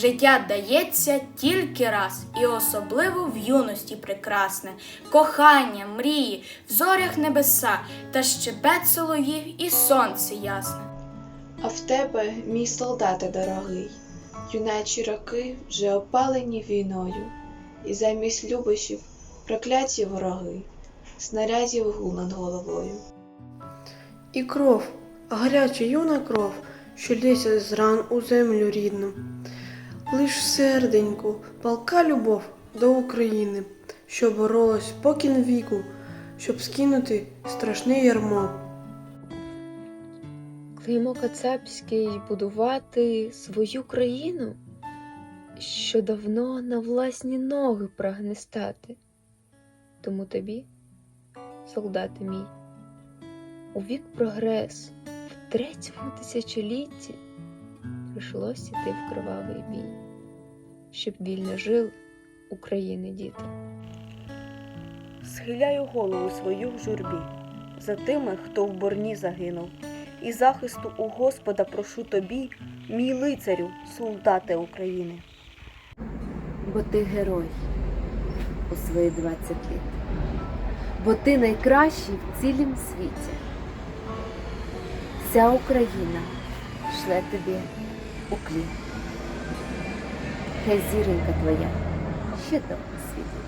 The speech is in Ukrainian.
Життя дається тільки раз, і особливо в юності прекрасне, кохання, мрії, в зорях небеса, та щебет соловів і сонце ясне. А в тебе, мій солдате дорогий, юначі роки вже опалені війною, і замість любощів прокляті вороги, снарядів гул над головою. І кров, гаряча юна кров, що лється з ран у землю рідну. Лиш серденьку палка любов до України, що боролась покін віку, щоб скинути страшне ярмо. Клеймо Кацапський будувати свою країну, що давно на власні ноги прагне стати. Тому тобі, солдати мій, у вік прогрес в третьому тисячолітті прийшлось іти в кривавий бій, щоб вільно жили України діти. Схиляю голову свою в журбі за тими, хто в борні загинув, і захисту у Господа прошу тобі, мій лицарю, солдате України. бо ти герой у свої 20 літ, бо ти найкращий в цілім світі. Вся Україна шле тобі уклін. Хай зіронька твоя ще довго світить.